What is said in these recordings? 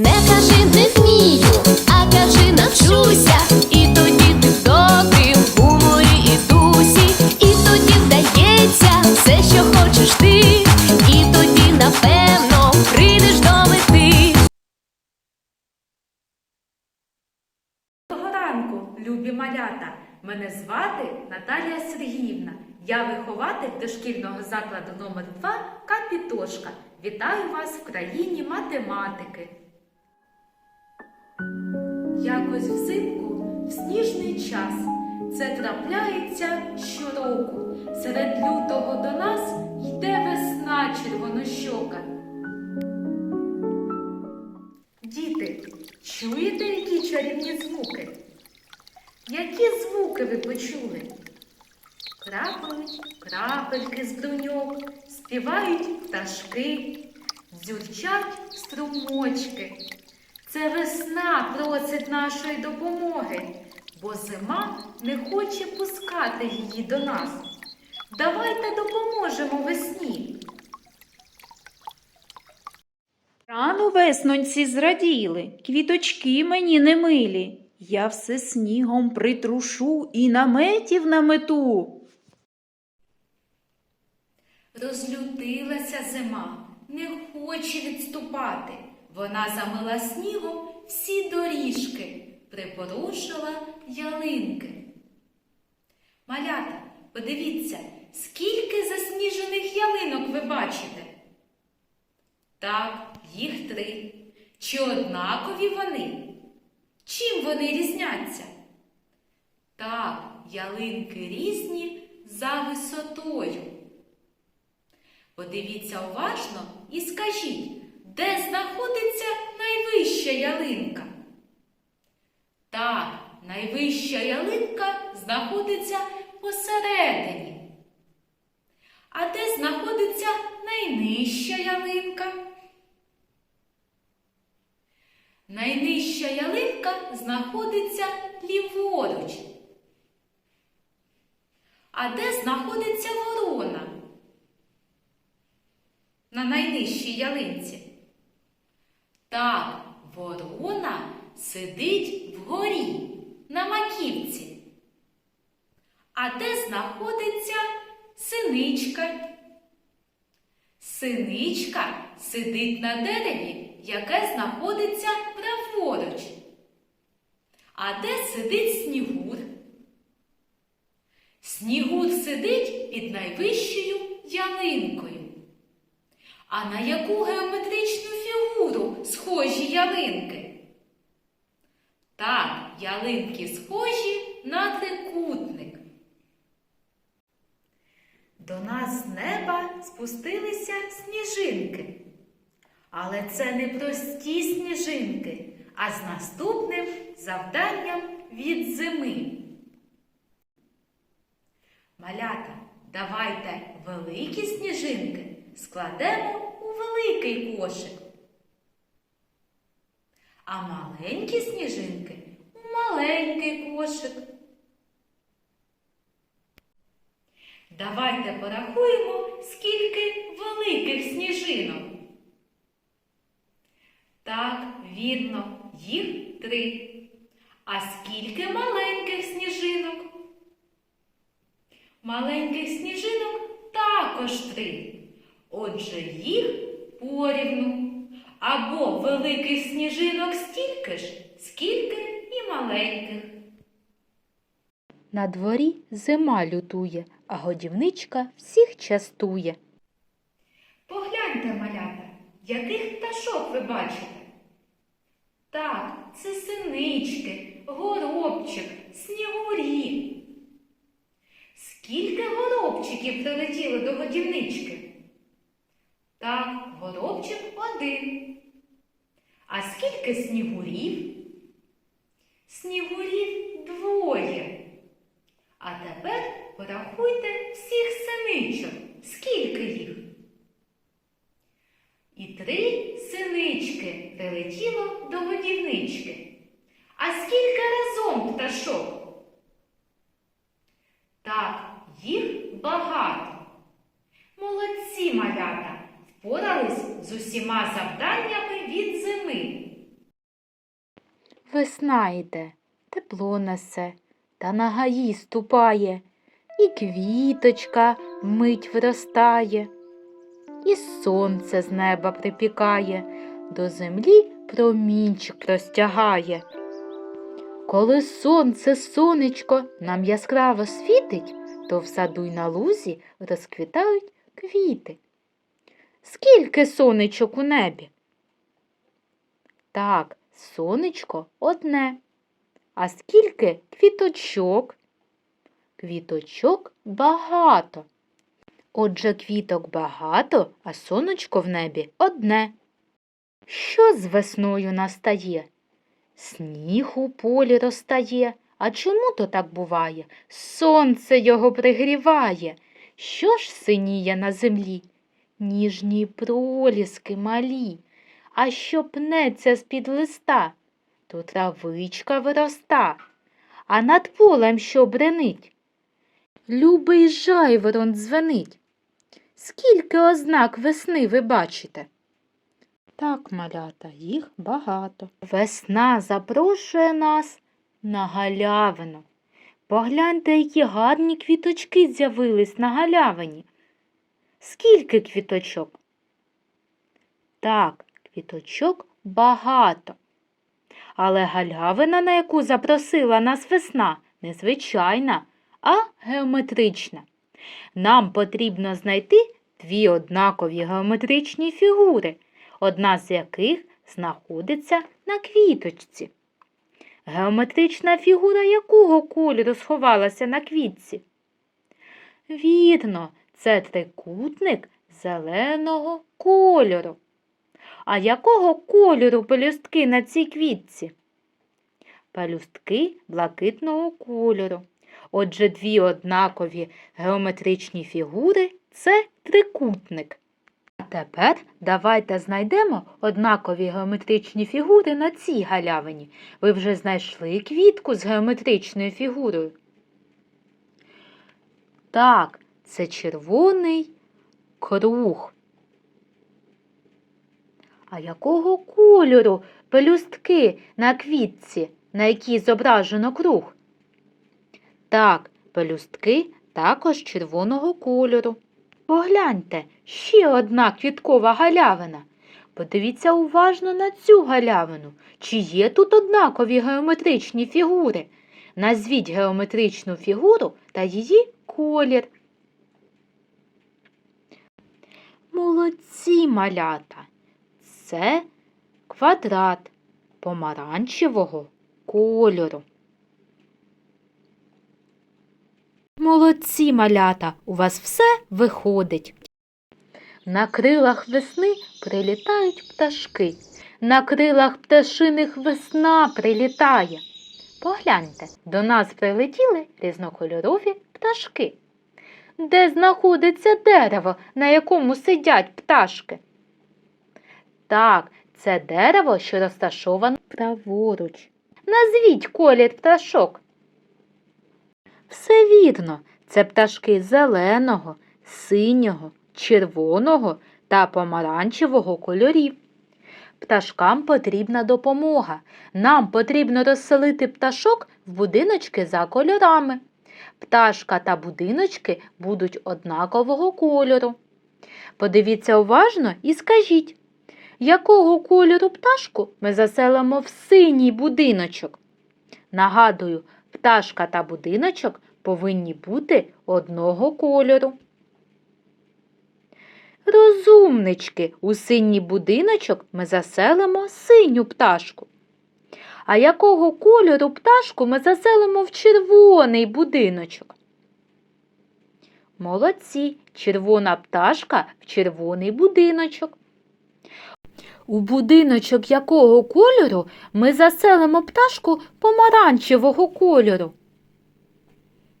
Не кажи не вмію, а кажи навчуся. І тоді ти в добрім гуморі і дусі, і тоді вдається все, що хочеш ти, і тоді напевно прийдеш до мети. Доброго ранку, любі малята! Мене звати Наталія Сергіївна. Я вихователь дошкільного закладу номер 2 Капітошка. Вітаю вас в країні математики. Якось взимку в сніжний час це трапляється щороку. Серед лютого до нас йде весна червонощока. Діти, чуєте, які чарівні звуки? Які звуки ви почули? Крапають крапельки з бруньок, співають пташки, дзюрчать струмочки. Це весна просить нашої допомоги, бо зима не хоче пускати її до нас. Давайте допоможемо весні. Рано веснонці зраділи, квіточки мені не милі. Я все снігом притрушу і наметів намету. Розлютилася зима, не хоче відступати. Вона замила снігом всі доріжки, припорошила ялинки. Малята, подивіться, скільки засніжених ялинок ви бачите? Так, їх три. Чи однакові вони? Чим вони різняться? Так, ялинки різні за висотою. Подивіться уважно і скажіть, де знаходиться найвища ялинка? Так, найвища ялинка знаходиться посередині. А де знаходиться найнижча ялинка? Найнижча ялинка знаходиться ліворуч. А де знаходиться ворона? На найнижчій ялинці. Так, ворона сидить вгорі на маківці. А де знаходиться синичка? Синичка сидить на дереві, яке знаходиться праворуч. А де сидить снігур? Снігур сидить під найвищою ялинкою. А на яку геометричну фігуру схожі ялинки? Так, ялинки схожі на трикутник. До нас з неба спустилися сніжинки. Але це не прості сніжинки, а з наступним завданням від зими. Малята, давайте великі сніжинки складемо у великий кошик. А маленькі сніжинки маленький кошик. Давайте порахуємо, скільки великих сніжинок. Так, вірно, їх три. А скільки маленьких сніжинок? Маленьких сніжинок також три. Отже, їх порівну. Або великих сніжинок стільки ж, скільки маленьких. На дворі зима лютує, а годівничка всіх частує. Погляньте, малята, яких пташок ви бачите? Так, це синички, горобчик, снігурі. Скільки горобчиків прилетіло до годівнички? Так, горобчик один. А скільки снігурів? Снігурів двоє. А тепер порахуйте всіх синичок. Скільки їх? І три синички прилетіло до годівнички. А скільки разом пташок? Так, їх багато. Молодці малята впорались з усіма завданнями від зими. Весна йде, тепло несе, та на гаї ступає, і квіточка мить вростає, і сонце з неба припікає, до землі промінчик простягає. Коли сонце, сонечко нам яскраво світить, то в саду й на лузі розквітають квіти. Скільки сонечок у небі? Так, сонечко одне. А скільки квіточок? Квіточок багато. Отже, квіток багато, а сонечко в небі одне. Що з весною настає? Сніг у полі розтає. А чому то так буває? Сонце його пригріває. Що ж синіє на землі? Ніжні проліски малі. А що пнеться з-під листа, то травичка вироста, а над полем що бренить? Любий жайворон дзвенить. Скільки ознак весни ви бачите? Так, малята, їх багато. Весна запрошує нас на галявину. Погляньте, які гарні квіточки з'явились на галявині. Скільки квіточок? Так, квіточок багато. Але галявина, на яку запросила нас весна, не звичайна, а геометрична. Нам потрібно знайти дві однакові геометричні фігури, одна з яких знаходиться на квіточці. Геометрична фігура якого кольору сховалася на квітці? Вірно, це трикутник зеленого кольору. А якого кольору пелюстки на цій квітці? Пелюстки блакитного кольору. Отже, дві однакові геометричні фігури це трикутник. А тепер давайте знайдемо однакові геометричні фігури на цій галявині. Ви вже знайшли квітку з геометричною фігурою. Так, це червоний круг. А якого кольору пелюстки на квітці, на якій зображено круг? Так, пелюстки також червоного кольору. Погляньте, ще одна квіткова галявина. Подивіться уважно на цю галявину. Чи є тут однакові геометричні фігури? Назвіть геометричну фігуру та її колір. Молодці малята. Це квадрат помаранчевого кольору. Молодці малята, у вас все виходить. На крилах весни прилітають пташки. На крилах пташиних весна прилітає. Погляньте, до нас прилетіли різнокольорові пташки. Де знаходиться дерево, на якому сидять пташки? Так, це дерево, що розташоване праворуч. Назвіть колір пташок. Все вірно, це пташки зеленого, синього, червоного та помаранчевого кольорів. Пташкам потрібна допомога. Нам потрібно розселити пташок в будиночки за кольорами. Пташка та будиночки будуть однакового кольору. Подивіться уважно і скажіть, якого кольору пташку ми заселимо в синій будиночок? Нагадую, пташка та будиночок повинні бути одного кольору. Розумнички, у синій будиночок ми заселимо синю пташку. А якого кольору пташку ми заселимо в червоний будиночок? Молодці, червона пташка в червоний будиночок. У будиночок якого кольору ми заселимо пташку помаранчевого кольору?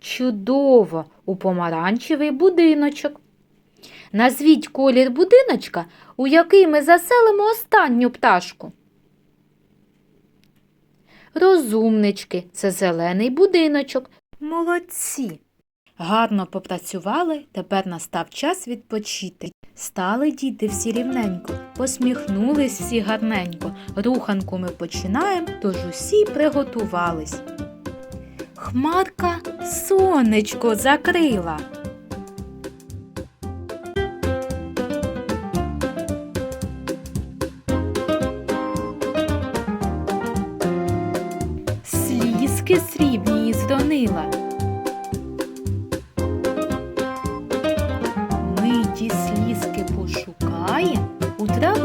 Чудово, у помаранчевий будиночок. Назвіть колір будиночка, у який ми заселимо останню пташку. Розумнички, це зелений будиночок. Молодці. Гарно попрацювали, тепер настав час відпочити. Стали діти всі рівненько, посміхнулись всі гарненько. Руханку ми починаємо, тож усі приготувались. Хмарка сонечко закрила.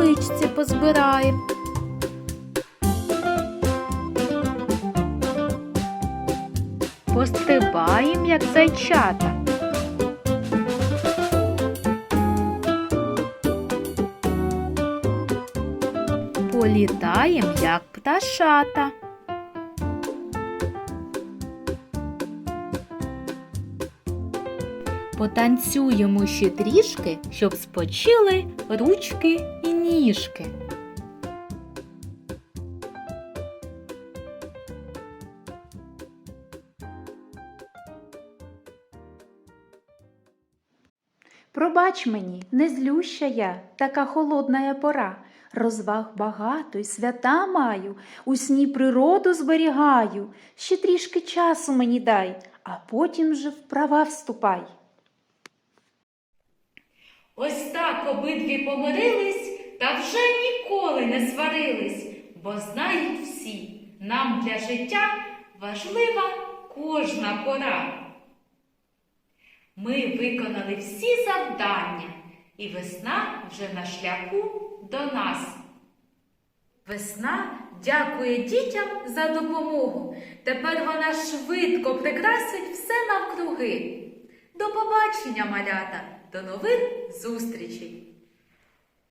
У травичці позбираєм. Як зайчата. Політаєм, як пташата. Потанцюємо ще трішки, щоб спочили ручки і ніжки. Пробач мені, не злюща я, така холодна я пора. Розваг багато й свята маю, у сні природу зберігаю. Ще трішки часу мені дай, а потім вже в права вступай. Ось так обидві помирились та вже ніколи не сварились, бо знають всі, нам для життя важлива кожна пора. Ми виконали всі завдання, і весна вже на шляху до нас. Весна дякує дітям за допомогу. Тепер вона швидко прикрасить все навкруги. До побачення, малята! До нових зустрічей!